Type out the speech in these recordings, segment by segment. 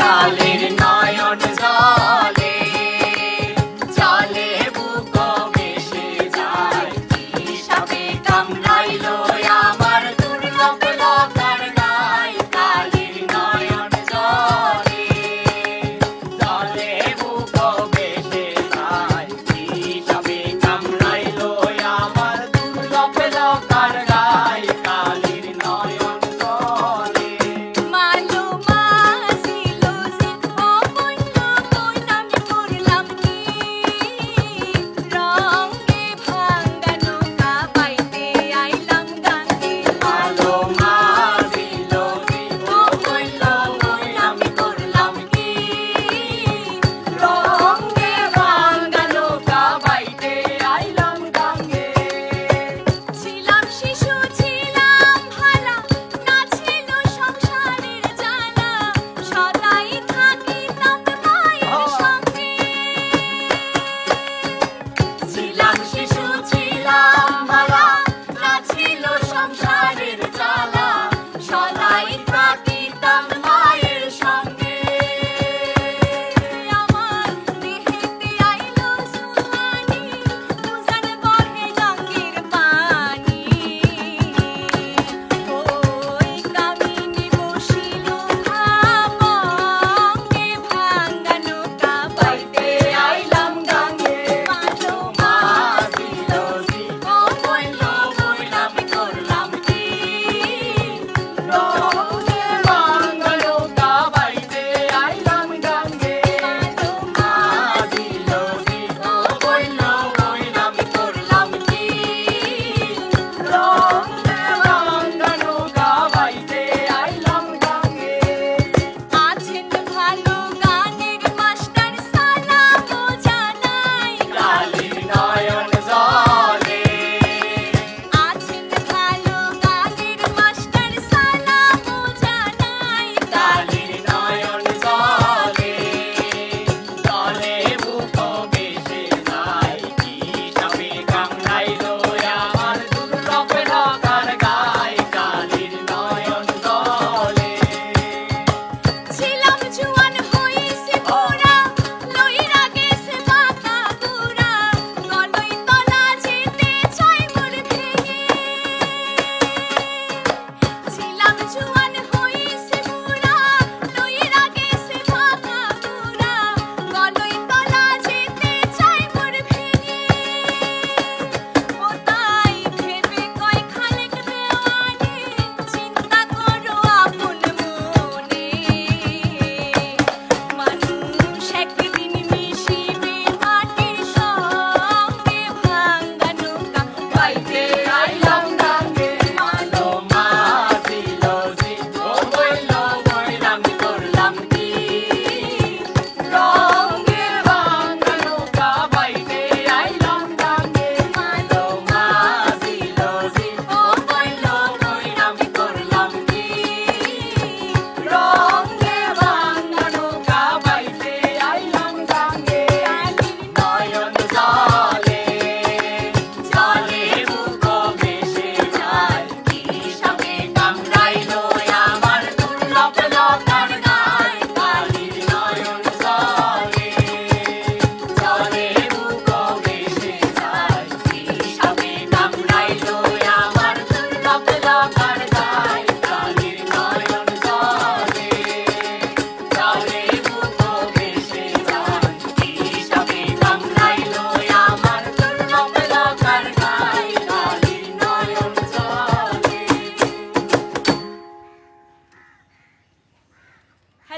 காலே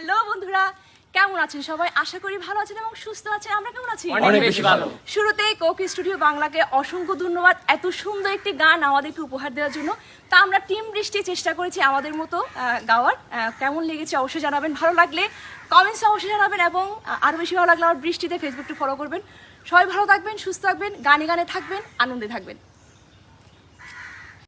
হ্যালো বন্ধুরা কেমন আছেন সবাই? আশা করি ভালো আছেন এবং সুস্থ আছেন। আমরা কেমন আছি? অনেক বেশি ভালো। শুরুতেই কোক স্টুডিও বাংলাকে অসংখ্য ধন্যবাদ এত সুন্দর একটি গান আমাদেরকে উপহার দেওয়ার জন্য। তা আমরা টিম বৃষ্টি চেষ্টা করেছি আমাদের মতো গাওয়ার। কেমন লেগেছে অবশ্যই জানাবেন ভালো লাগলে কমেন্টসে অবশ্যই জানাবেন এবং আরও বেশি ভালো লাগলে আমার বৃষ্টিতে ফেসবুকটি ফলো করবেন। সবাই ভালো থাকবেন সুস্থ থাকবেন গানে গানে থাকবেন আনন্দে থাকবেন।